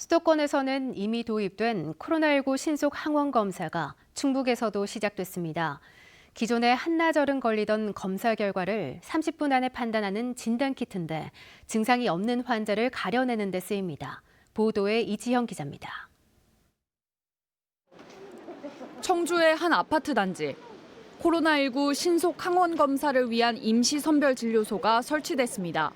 수도권에서는 이미 도입된 코로나19 신속 항원 검사가 충북에서도 시작됐습니다. 기존에 한나절은 걸리던 검사 결과를 30분 안에 판단하는 진단키트인데 증상이 없는 환자를 가려내는 데 쓰입니다. 보도에 이지영 기자입니다. 청주의 한 아파트 단지. 코로나19 신속 항원 검사를 위한 임시 선별 진료소가 설치됐습니다.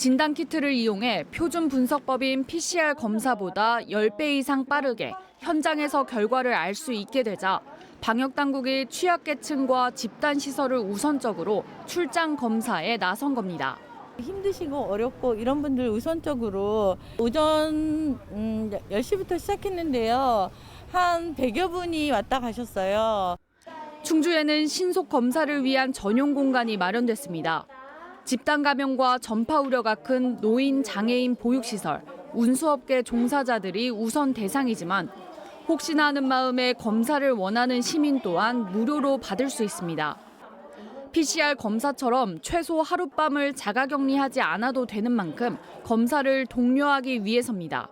진단 키트를 이용해 표준 분석법인 PCR 검사보다 10배 이상 빠르게 현장에서 결과를 알 수 있게 되자 방역 당국이 취약계층과 집단 시설을 우선적으로 출장 검사에 나선 겁니다. 힘드시고 어렵고 이런 분들 우선적으로 오전 음, 10시부터 시작했는데요. 한 100여 분이 왔다 가셨어요. 충주에는 신속 검사를 위한 전용 공간이 마련됐습니다. 집단 감염과 전파 우려가 큰 노인, 장애인 보육시설, 운수업계 종사자들이 우선 대상이지만 혹시나 하는 마음에 검사를 원하는 시민 또한 무료로 받을 수 있습니다. PCR 검사처럼 최소 하룻밤을 자가격리하지 않아도 되는 만큼 검사를 독려하기 위해서입니다.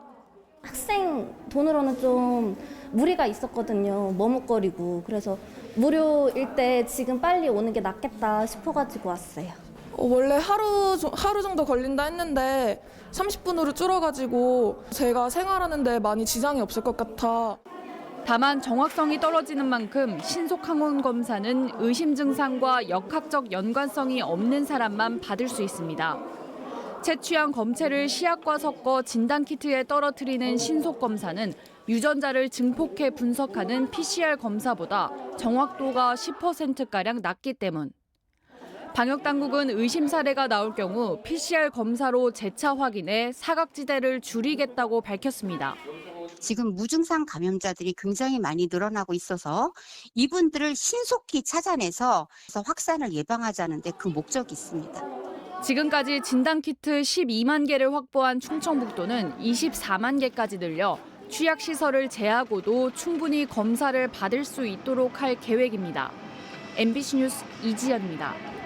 학생 돈으로는 좀 무리가 있었거든요. 머뭇거리고. 그래서 무료일 때 지금 빨리 오는 게 낫겠다 싶어가지고 왔어요. 어, 원래 하루, 조- 하루 정도 걸린다 했는데 30분으로 줄어가지고 제가 생활하는데 많이 지장이 없을 것 같아. 다만 정확성이 떨어지는 만큼 신속 항원 검사는 의심 증상과 역학적 연관성이 없는 사람만 받을 수 있습니다. 채취한 검체를 시약과 섞어 진단 키트에 떨어뜨리는 신속 검사는 유전자를 증폭해 분석하는 PCR 검사보다 정확도가 10%가량 낮기 때문. 방역 당국은 의심 사례가 나올 경우 PCR 검사로 재차 확인해 사각지대를 줄이겠다고 밝혔습니다. 지금 무증상 감염자들이 굉장히 많이 늘어나고 있어서 이분들을 신속히 찾아내서 확산을 예방하자는 데 그 목적이 있습니다. 지금까지 진단키트 12만 개를 확보한 충청북도는 24만 개까지 늘려 취약시설을 제하고도 충분히 검사를 받을 수 있도록 할 계획입니다. MBC 뉴스 이지연입니다.